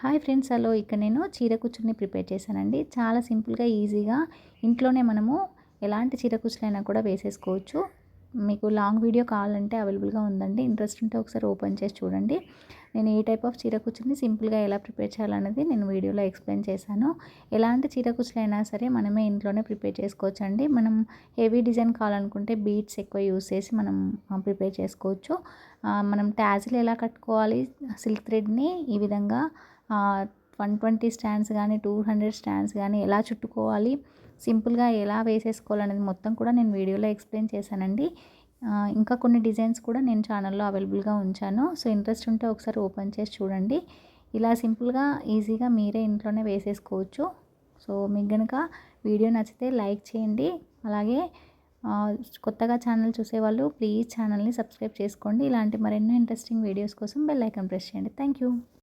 Hi friends hello. ఇక్కడ నేను చీర కుచ్చుని ప్రిపేర్ చేశానండి. చాలా సింపుల్గా ఈజీగా ఇంట్లోనే మనము ఎలాంటి చీర కుచ్చులైనా కూడా వేసేసుకోవచ్చు. మీకు లాంగ్ వీడియో కావాలంటే అవైలబుల్గా ఉందండి. ఇంట్రెస్ట్ ఉంటే ఒకసారి ఓపెన్ చేసి చూడండి. నేను ఏ టైప్ ఆఫ్ చీర కుచ్చుని సింపుల్గా ఎలా ప్రిపేర్ చేయాలనేది నేను వీడియోలో ఎక్స్ప్లెయిన్ చేశాను. ఎలాంటి చీర కుచ్చులైనా సరే మనమే ఇంట్లోనే ప్రిపేర్ చేసుకోవచ్చు అండి మనం హెవీ డిజైన్ కావాలనుకుంటే బీట్స్ ఎక్కువ యూస్ చేసి మనం ప్రిపేర్ చేసుకోవచ్చు. మనం ట్యాజిల్ ఎలా కట్టుకోవాలి సిల్క్ థ్రెడ్ని ఈ విధంగా వన్ ట్వంటీ స్టాండ్స్ కానీ టూ హండ్రెడ్ స్టాండ్స్ కానీ ఎలా చుట్టుకోవాలి సింపుల్గా ఎలా వేసేసుకోవాలనేది మొత్తం కూడా నేను వీడియోలో ఎక్స్ప్లెయిన్ చేశానండి. ఇంకా కొన్ని డిజైన్స్ కూడా నేను ఛానల్లో అవైలబుల్గా ఉంచాను. సో ఇంట్రెస్ట్ ఉంటే ఒకసారి ఓపెన్ చేసి చూడండి. ఇలా సింపుల్గా ఈజీగా మీరే ఇంట్లోనే వేసేసుకోవచ్చు. సో మీకు కనుక వీడియో నచ్చితే లైక్ చేయండి. అలాగే కొత్తగా ఛానల్ చూసేవాళ్ళు ప్లీజ్ ఛానల్ని సబ్స్క్రైబ్ చేసుకోండి. ఇలాంటి మరెన్నో ఇంట్రెస్టింగ్ వీడియోస్ కోసం బెల్ ఐకాన్ ప్రెస్ చేయండి. Thank you